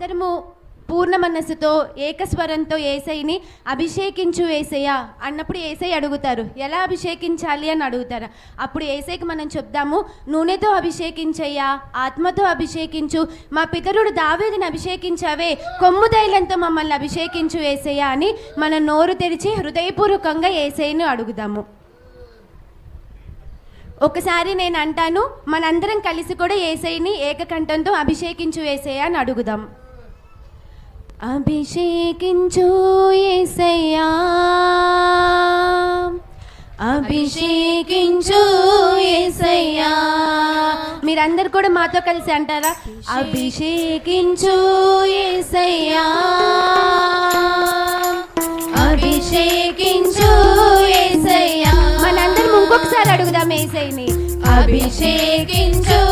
అందరము పూర్ణ మనస్సుతో ఏకస్వరంతో ఏసైని అభిషేకించు ఏసయ్య అన్నప్పుడు ఏసై అడుగుతారు. ఎలా అభిషేకించాలి అని అడుగుతారు. అప్పుడు ఏసైకి మనం చెప్దాము నూనెతో అభిషేకించయ్యా ఆత్మతో అభిషేకించు మా పితరుడు దావేదిని అభిషేకించావే కొమ్ము తైలంతో మమ్మల్ని అభిషేకించు ఏసయ్య అని మన నోరు తెరిచి హృదయపూర్వకంగా ఏసైను అడుగుదాము. ఒకసారి నేను అంటాను మనందరం కలిసి కూడా ఏసైని ఏకకంఠంతో అభిషేకించు ఏసయ్య అని అడుగుదాం. అభిషేకించు ఏసయ్యా. అభిషేకించు ఏసయ్యా. మీరందరు కూడా మాతో కలిసి అంటారా? అభిషేకించు ఏసయ్యా. అభిషేకించు ఏసయ్యా. మనందరం ఇంకొకసారి అడుగుదాం ఏసైని అభిషేకించు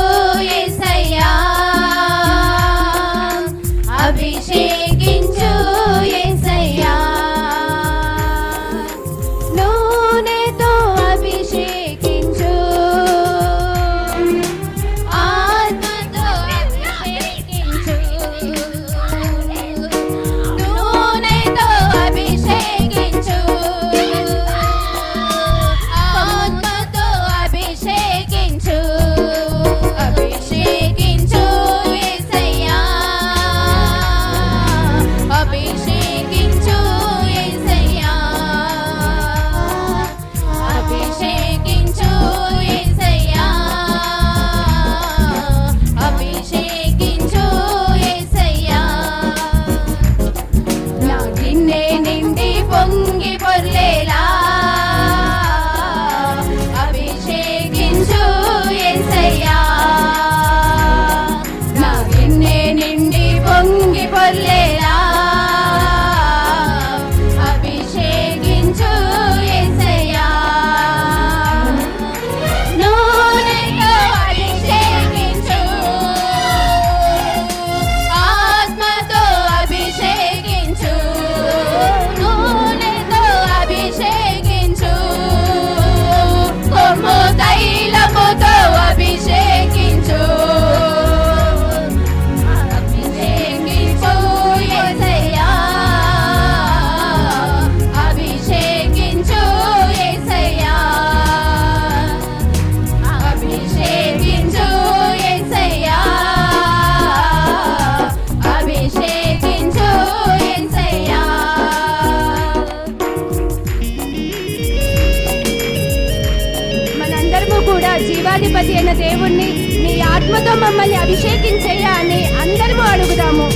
సర్వాధిపతి అయిన దేవుణ్ణి నీ ఆత్మతో మమ్మల్ని అభిషేకించయ్యా అని అందరము అడుగుదాము.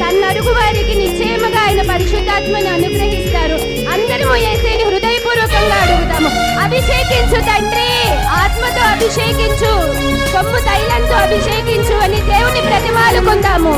తన్నడుగు వారికి నిశ్చయముగా ఆయన పరిశుద్ధాత్మను అనుగ్రహిస్తారు. అందరము ఏసేని హృదయపూర్వకంగా అడుగుతాము అభిషేకించు తండ్రి ఆత్మతో అభిషేకించు కొమ్ము తైలంతో అభిషేకించు అని దేవుని ప్రతిమాలుకుందాము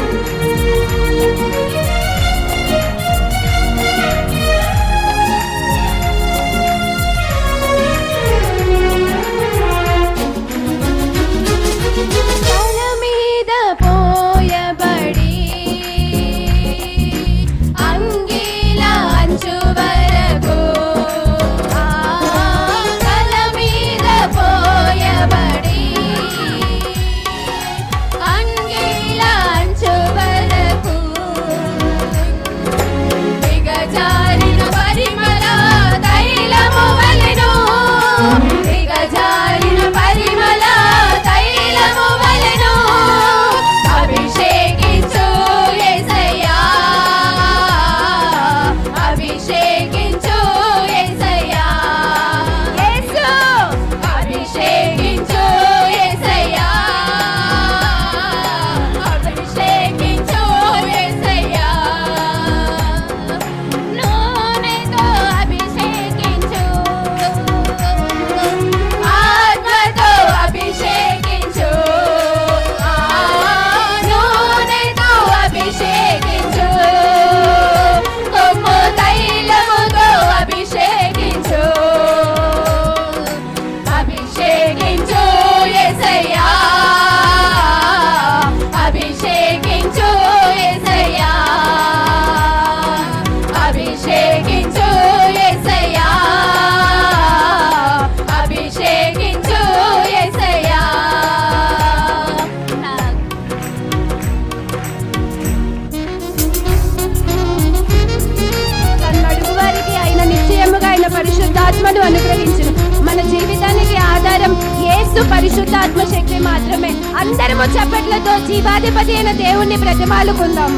చప్పట్లతో జీవాధిపతి అయిన దేవుణ్ణి బ్రతిమాలుకుందాం.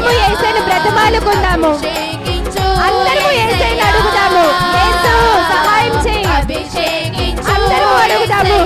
అందరము ఏసైని బ్రతమాలుకుందాము. అందరము ఏసైని అడుగుదాము. ఏసు సహాయం చేయి. అందరము అడుగుదాము.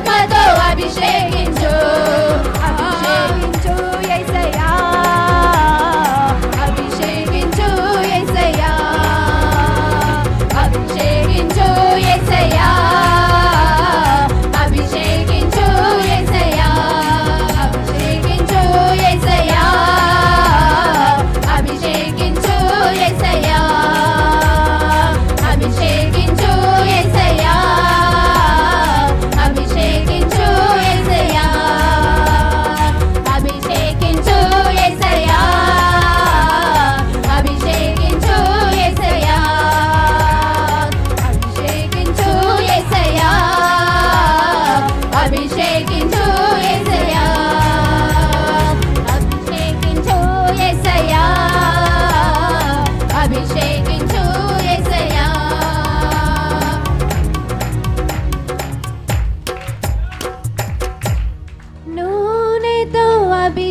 对对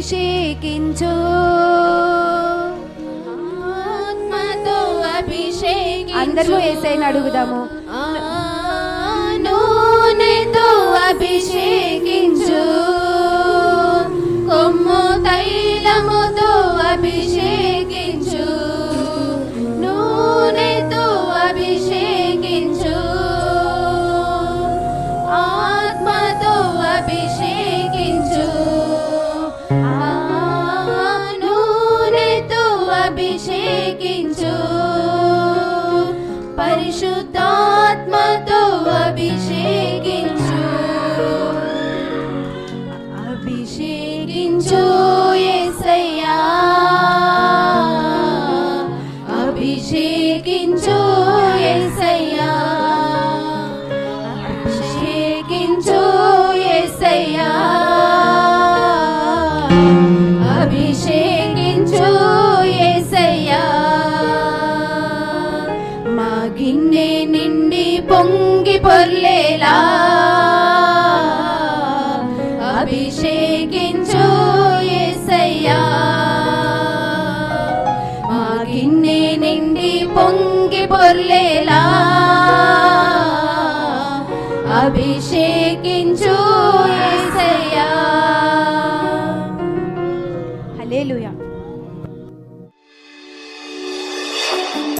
అభిషేకించు. ఆత్మతో అభిషేకించు. అందరూ ఏసైని అడుగుదాము. నూనెతో అభిషేకించు. కొమ్ము తైలముతో అభిషేక